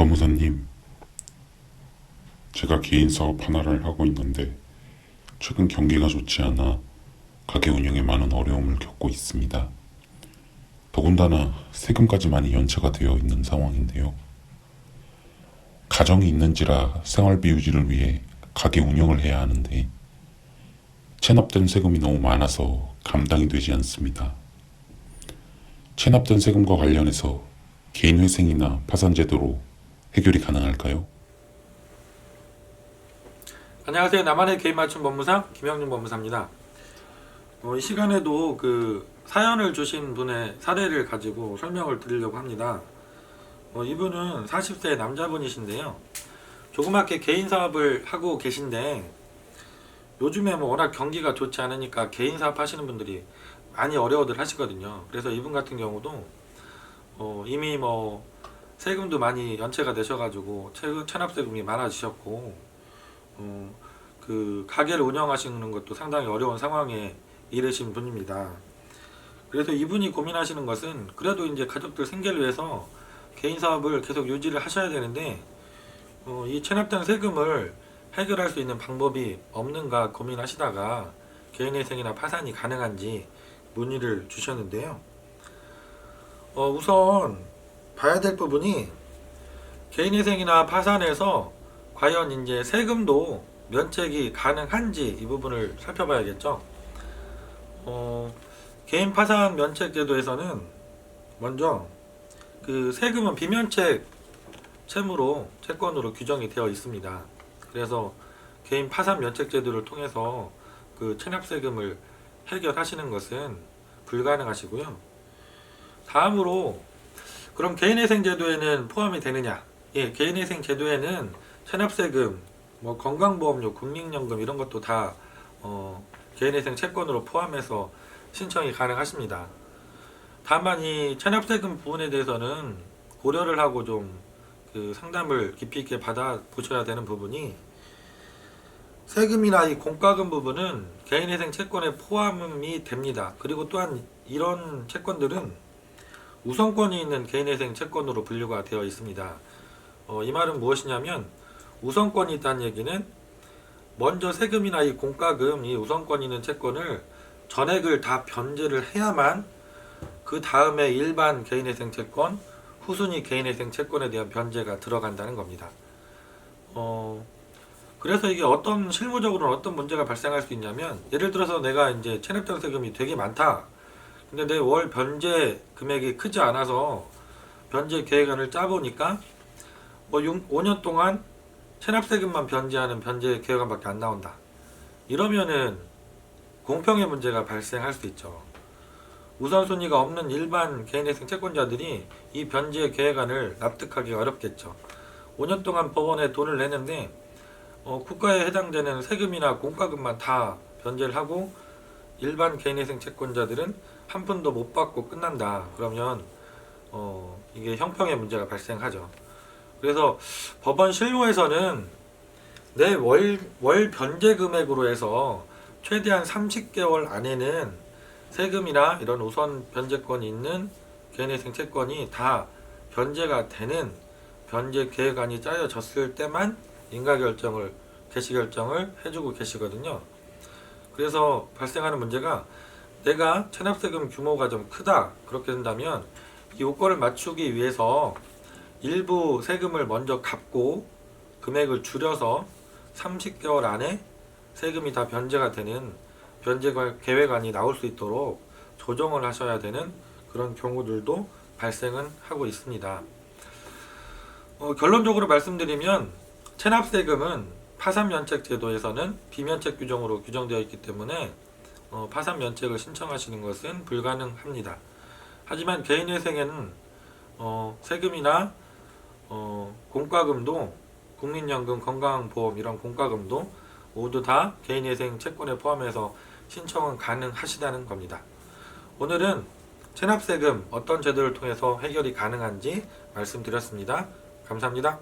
법무사님, 제가 개인 사업 하나를 하고 있는데 최근 경기가 좋지 않아 가게 운영에 많은 어려움을 겪고 있습니다. 더군다나 세금까지 많이 연체가 되어 있는 상황인데요. 가정이 있는지라 생활비 유지를 위해 가게 운영을 해야 하는데 체납된 세금이 너무 많아서 감당이 되지 않습니다. 체납된 세금과 관련해서 개인 회생이나 파산 제도로 해결이 가능할까요? 안녕하세요. 나만의 개인 맞춤 법무사 김영준 법무사입니다. 어, 이 시간에도 그 사연을 주신 분의 사례를 가지고 설명을 드리려고 합니다. 어, 이분은 40세 남자분이신데요. 조그맣게 개인 사업을 하고 계신데 요즘에 뭐 워낙 경기가 좋지 않으니까 개인 사업 하시는 분들이 많이 어려워들 하시거든요. 그래서 이분 같은 경우도 어, 이미 뭐 세금도 많이 연체가 되셔가지고 체납세금이 많아지셨고 어, 그 가게를 운영하시는 것도 상당히 어려운 상황에 이르신 분입니다. 그래서 이분이 고민하시는 것은 그래도 이제 가족들 생계를 위해서 개인 사업을 계속 유지를 하셔야 되는데 어, 이 체납된 세금을 해결할 수 있는 방법이 없는가 고민하시다가 개인회생이나 파산이 가능한지 문의를 주셨는데요. 어, 우선 봐야 될 부분이 개인회생이나 파산에서 과연 이제 세금도 면책이 가능한지 이 부분을 살펴봐야겠죠. 어, 개인 파산 면책 제도에서는 먼저 그 세금은 비면책 채무로 채권으로 규정이 되어 있습니다. 그래서 개인 파산 면책 제도를 통해서 그 체납 세금을 해결하시는 것은 불가능하시고요. 다음으로 그럼 개인회생 제도에는 포함이 되느냐? 예, 개인회생 제도에는 체납세금, 뭐 건강보험료, 국민연금 이런 것도 다 어, 개인회생 채권으로 포함해서 신청이 가능하십니다. 다만 이 체납세금 부분에 대해서는 고려를 하고 좀 그 상담을 깊이 있게 받아 보셔야 되는 부분이 세금이나 이 공과금 부분은 개인회생 채권에 포함이 됩니다. 그리고 또한 이런 채권들은 우선권이 있는 개인회생 채권으로 분류가 되어 있습니다. 어, 이 말은 무엇이냐면 우선권이 있다는 얘기는 먼저 세금이나 이 공과금, 이 우선권 있는 채권을 전액을 다 변제를 해야만 그 다음에 일반 개인회생 채권, 후순위 개인회생 채권에 대한 변제가 들어간다는 겁니다. 어, 그래서 이게 어떤 실무적으로는 어떤 문제가 발생할 수 있냐면 예를 들어서 내가 이제 체납장 세금이 되게 많다. 근데 내 월 변제 금액이 크지 않아서 변제 계획안을 짜보니까 뭐 5년 동안 체납세금만 변제하는 변제 계획안밖에 안 나온다. 이러면은 공평의 문제가 발생할 수 있죠. 우선순위가 없는 일반 개인회생 채권자들이 이 변제 계획안을 납득하기 어렵겠죠. 5년 동안 법원에 돈을 내는데 어, 국가에 해당되는 세금이나 공과금만 다 변제를 하고 일반 개인회생 채권자들은 한 푼도 못 받고 끝난다. 그러면 어, 이게 형평의 문제가 발생하죠. 그래서 법원 실무에서는 내 월 월 변제 금액으로 해서 최대한 30개월 안에는 세금이나 이런 우선 변제권이 있는 개인회생 채권이 다 변제가 되는 변제 계획안이 짜여졌을 때만 인가 결정을 개시 결정을 해주고 계시거든요. 그래서 발생하는 문제가 내가 체납세금 규모가 좀 크다 그렇게 된다면 이 요건을 맞추기 위해서 일부 세금을 먼저 갚고 금액을 줄여서 30개월 안에 세금이 다 변제가 되는 변제 계획안이 나올 수 있도록 조정을 하셔야 되는 그런 경우들도 발생은 하고 있습니다. 어, 결론적으로 말씀드리면 체납세금은 파산면책 제도에서는 비면책 규정으로 규정되어 있기 때문에 어, 파산 면책을 신청하시는 것은 불가능합니다. 하지만 개인회생에는 어, 세금이나 어, 공과금도 국민연금, 건강보험 이런 공과금도 모두 다 개인회생 채권에 포함해서 신청은 가능하시다는 겁니다. 오늘은 체납세금 어떤 제도를 통해서 해결이 가능한지 말씀드렸습니다. 감사합니다.